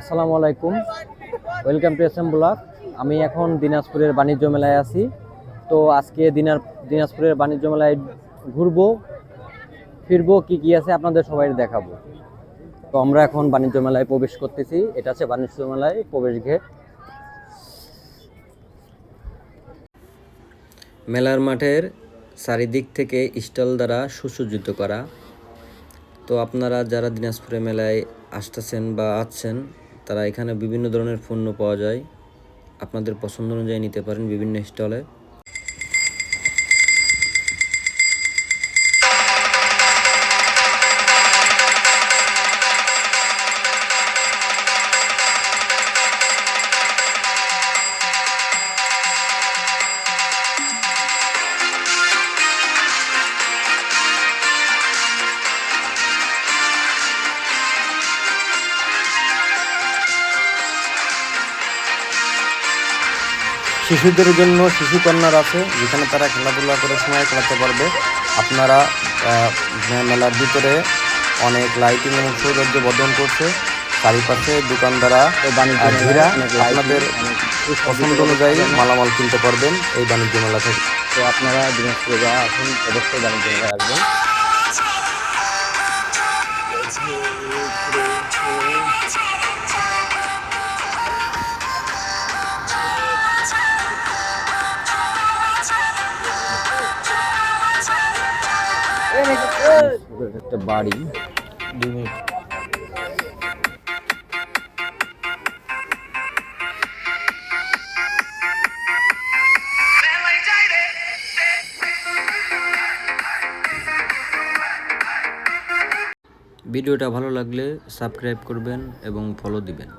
আসসালামু আলাইকুম। Welcome to S M blog আমি এখন দিনাজপুরের বাণিজ্য মেলায় আছি। তো আজকে দিনার দিনাজপুরের বাণিজ্য মেলায় ঘুরবো, ফিরবো, কি কি আছে আপনাদের সবাই দেখাবো। তো আমরা এখন বাণিজ্য মেলায় প্রবেশ করতেছি। এটা আছে বাণিজ্য মেলায় প্রবেশ গেট মেলার মাঠের চারিদিক থেকে স্টল দ্বারা সুসজ্জিত করা। তো আপনারা যারা দিনাজপুরে মেলায় আসতেছেন বা আসছেন তারা এখানে বিভিন্ন ধরনের পণ্য পাওয়া যায়। আপনাদের পছন্দ অনুযায়ী নিতে পারেন বিভিন্ন স্টলে। শিশুদের জন্য শিশু কর্নার আছে যেখানে তারা খেলাধুলা করে সময় কাটাতে পারবে। আপনারা মেলার ভিতরে অনেক লাইটিং এবং সৌন্দর্য বর্ধন করছে। চারিপাশে দোকানদারা ঘেরা আপনাদের পছন্দ অনুযায়ী মালামাল কিনতে পারবেন এই বাণিজ্য মেলা থেকে। তো আপনারা দিনাজপুরে যাওয়া আসুন অবশ্যই বাণিজ্য মেলায় আসবেন। একটা বাড়ি। ভিডিওটা ভালো লাগলে সাবস্ক্রাইব করবেন এবং ফলো দিবেন।